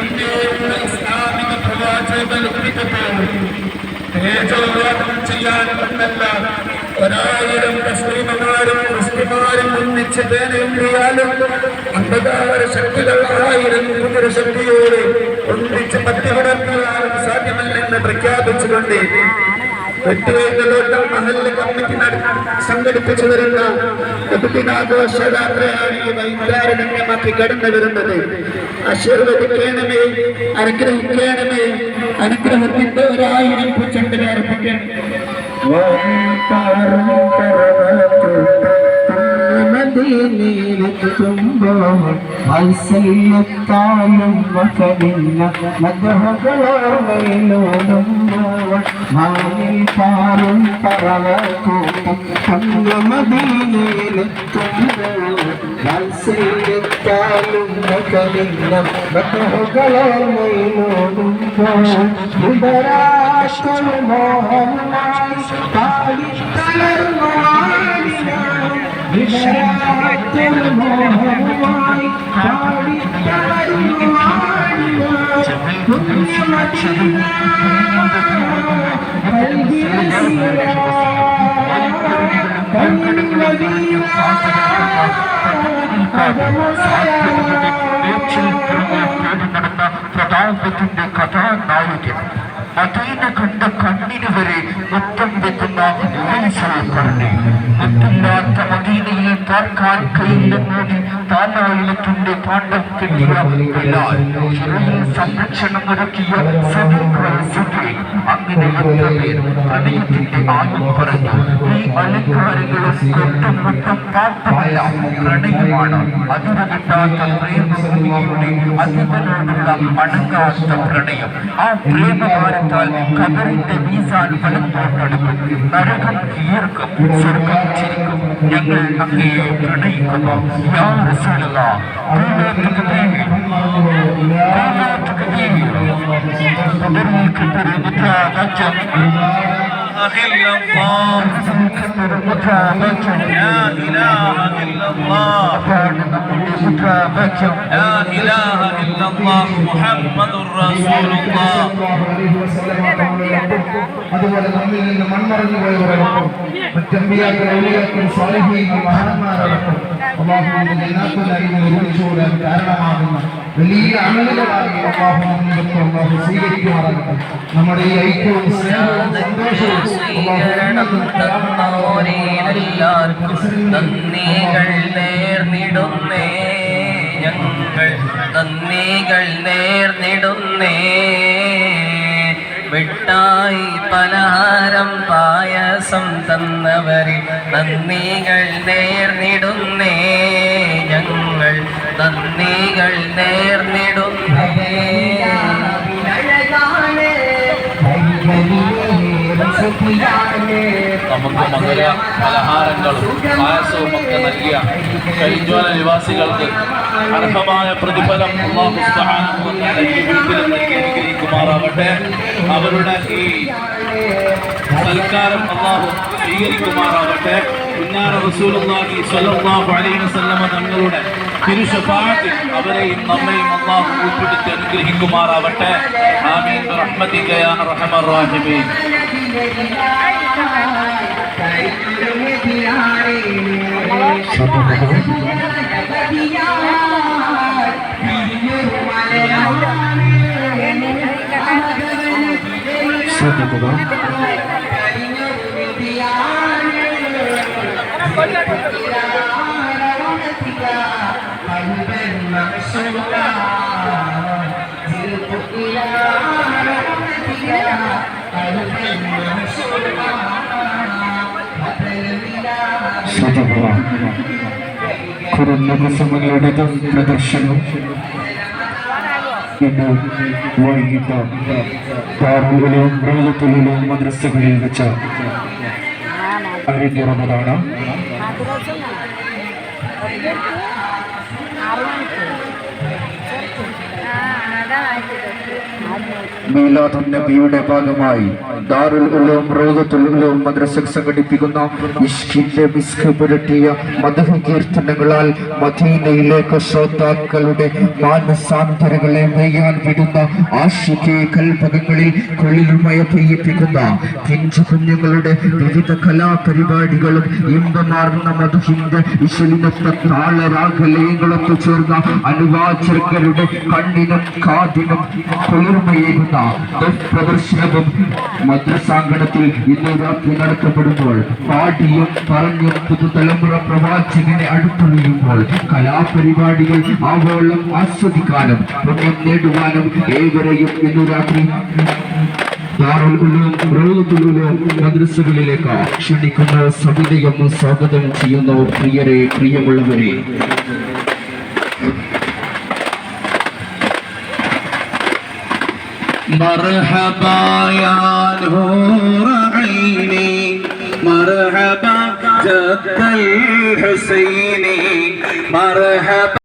ഇന്ത്യയിലുള്ള ഇസ്ലാമിക പ്രവാചകൻ ഒപ്പിക്കപ്പെട്ടു തേജോവാദം ചെയ്യാൻ പറ്റല്ല ഒരായിരം മുസ്ലിമമാരും മുസ്ലിമാരും ഒന്നിച്ച് തേനേന്തിയാലും അന്ധകാര ശക്തികൾ ആയിരം പുനരശക്തിയോട് ഒന്നിച്ച് പത്തിവിടർത്തിയാലും സാധ്യമല്ലെന്ന് പ്രഖ്യാപിച്ചുകൊണ്ട് കമ്മിറ്റി കടന്നു വരുന്നത് ആശീർവദിക്കണമേ അനുഗ്രഹിക്കണമേ അനുഗ്രഹത്തിന്റെ ഒരായിരം പൂച്ചെണ്ടിനെ അർപ്പിക്കണം. മദീനയിലെത്തുമ്പോൾ ഐസല്യത്താലും മകനില്ല മദ്ഹകളോടുമ്പോൾ മാനിൽ പാറും പറവക്കൂട്ടം അങ്ങ് മദീനയിലെത്തുമ്പോൾ ഐസല്യത്താലും മകനില്ല മദ്ഹകളോടുമ്പോൾ ഉദരാശം മോഹമായി പാടിത്തളർന്നു ആടിനാൻ പുണ്യമദീന പ്രതാപത്തിന്റെ കഥാനായകൻ അതീന കണ്ട കണ്ണിന് വരെ മുത്തം വെക്കുന്ന ഉമേശ്വരക്കണ്ണി മുത്തില്ലാത്ത தற்காக்கு இந்த நோய் താലായിലത്തിന്റെ പാണ്ഡം കിട്ടിയ ബിലാൽ ചിറയിൽ സംരക്ഷണം ഒരുക്കിയ സദീഖ് സുഖി അങ്ങനെ എത്ര പേർ പ്രണയത്തിന്റെ ആയം പറഞ്ഞു ഈ അലങ്കാരങ്ങളും കൊട്ടും മുട്ടും പാട്ടുമല്ല പ്രണയമാണ് അതിന് കിട്ടാത്ത പ്രേമഭൂമിയുടെ അതിഥനോടുള്ള അടങ്ങാത്ത പ്രണയം ആ പ്രേമഭാരത്താൽ ഖബറിന്റെ മീസാൻ ഫലത്തോട്ടടുക്കും നരകം ഈർക്കും സ്വർഗം ചിരിക്കും ഞങ്ങൾ അങ്ങയെ പ്രണയിക്കുന്നു യാ റസൂലല്ലാ കൂലോത്തുക്ക് ദേവി കൂലോത്തുക്ക് ദേവി ഖബറിൽ കിട്ടൊരു മുദ്രാവാക്യം إلا الله കിട്ടൊരു മുദ്രാവാക്യം لا إله إلا الله അതാണ് നമ്മുടെ മുദ്രാവാക്യം لا إله إلا الله محمد رسول الله അതുപോലെ നമ്മിൽ നിന്ന് മൺമറഞ്ഞു പോയവരടക്കം മറ്റമ്പിയാക്കൾ ഔലിയാക്കൾ സ്വാലിഹീങ്ങൾ മഹാന്മാരടക്കം വലിയ നമ്മുടെ ഈ ഐക്യവും സ്നേഹവും സന്തോഷവും നന്ദികൾ നേർന്നിടുന്നേ ഞങ്ങൾ നന്ദികൾ നേർന്നിടുന്നേ മിഠായി പലഹാരം പായസം തന്നവരിൽ നന്ദികൾ നേർന്നിടുന്നേ ഞങ്ങൾ നന്ദികൾ നേർന്നിടുന്നേ. നമുക്ക് മധുര പലഹാരങ്ങളും പായസവും ഒക്കെ നൽകിയ കരിഞ്ചോല നിവാസികൾക്ക് അർഹമായ പ്രതിഫലം അള്ളാഹു സുബ്ഹാനഹു വ തആല ഈ നൽകി അനുഗ്രഹിക്കുമാറാവട്ടെ. അവരുടെ ഈ സൽക്കാരം അള്ളാഹു സ്വീകരിക്കുമാറാവട്ടെ. പുന്നാര റസൂലുള്ളാഹി സ്വലം അലൈഹി തങ്ങളുടെ അവരെയും നമ്മയും അള്ളാഹു ഉൾപ്പെടുത്തി അനുഗ്രഹിക്കുമാറാവട്ടെ ആമീൻ റഹ്മതിക യാ അർഹമർ റാഹിമീൻ ശ്രദ്ധിക്കുക ശ്രദ്ധിക്കുക కొరన్నకు సమలడత ప్రదర్శన ಇನ್ನು ವೈಗಿತ ಪ್ರಾರಂಭಗಳು ಮೃಗತುಲು ಮದ್ರಸ್ಸೆಗಳಿಗೆ ಚ ಅರಿಣ್ಯರ ಮದಾಣ മീലാദുൻ ഭാഗമായി ദാറുൽ ഉലൂം റോദത്തുൽ ഉലൂം മദ്രസ സംഘടിപ്പിക്കുന്ന ഇഷ്കിന്റെ മിസ്ക് പുരട്ടിയ മധു മദീനയിലേക്ക് ശ്രോതാക്കളുടെ മാനസാന്തരങ്ങളെ വെയ്യാൻ വിടുന്ന ആശുകെ കൽപകങ്ങളിൽ കുളിർമയ പെയ്യിപ്പിക്കുന്ന പിഞ്ചു കുഞ്ഞുങ്ങളുടെ വിവിധ കലാപരിപാടികളും ഇമ്പമാർന്ന മധുഹിന്റെ ഇശലിനൊത്ത താളരാഗലയങ്ങളൊക്കെ ചേർന്ന അനുവാചകരുടെ കണ്ണിനും കാതിനും കുളിർമയേകുന്ന പ്രദർശനവും മദ്രസാങ്കണത്തിൽ ഇന്ന് രാത്രി നടത്തപ്പെടുമ്പോൾ പാടിയും പറഞ്ഞും പുതുതലമുറ പ്രവാചകനെ അടുത്തറിയുമ്പോൾ കലാപരിപാടികൾ ആവോളം ആസ്വദിക്കാനും പുണ്യം നേടുവാനും ഏവരെയും ഇന്ന് രാത്രി മദ്രസകളിലേക്ക് ക്ഷണിക്കുന്ന സവിതയം സ്വാഗതം ചെയ്യുന്നു. പ്രിയരെ പ്രിയമുള്ളവരെ مرحبا يا نور عيني. مرحبا جد الحسيني. مرحبا